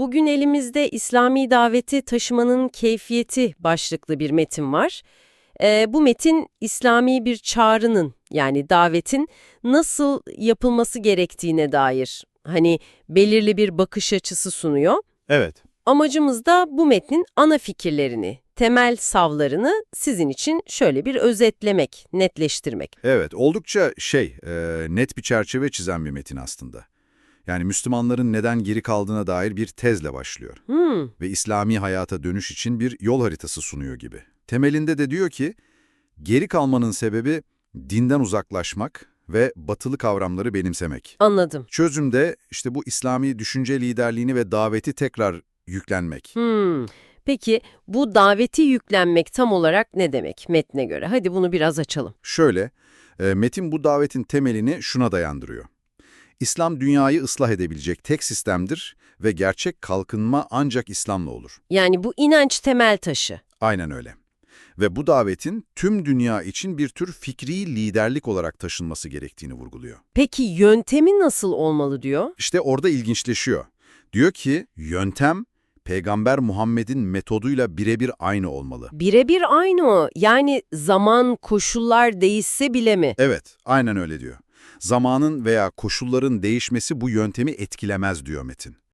Bugün elimizde İslami daveti taşımanın keyfiyeti başlıklı bir metin var. Ee, bu metin İslami bir çağrının yani davetin nasıl yapılması gerektiğine dair hani belirli bir bakış açısı sunuyor. Evet. Amacımız da bu metnin ana fikirlerini, temel savlarını sizin için şöyle bir özetlemek, netleştirmek. Evet, oldukça şey, e, net bir çerçeve çizen bir metin aslında. Yani Müslümanların neden geri kaldığına dair bir tezle başlıyor. Hmm, Ve İslami hayata dönüş için bir yol haritası sunuyor gibi. Temelinde de diyor ki, geri kalmanın sebebi dinden uzaklaşmak ve batılı kavramları benimsemek. anladım. Çözümde işte bu İslami düşünce liderliğini ve daveti tekrar yüklenmek. Hmm. Peki bu daveti yüklenmek tam olarak ne demek metne göre? Hadi bunu biraz açalım. Şöyle, e, Metin bu davetin temelini şuna dayandırıyor. İslam dünyayı ıslah edebilecek tek sistemdir ve gerçek kalkınma ancak İslam'la olur. Yani bu inanç temel taşı. Aynen öyle. Ve bu davetin tüm dünya için bir tür fikri liderlik olarak taşınması gerektiğini vurguluyor. Peki yöntemi nasıl olmalı diyor? İşte orada ilginçleşiyor. Diyor ki yöntem Peygamber Muhammed'in metoduyla birebir aynı olmalı. Birebir aynı o. Yani zaman, koşullar değişse bile mi? Evet, aynen öyle diyor. Zamanın veya koşulların değişmesi bu yöntemi etkilemez diyor Metin.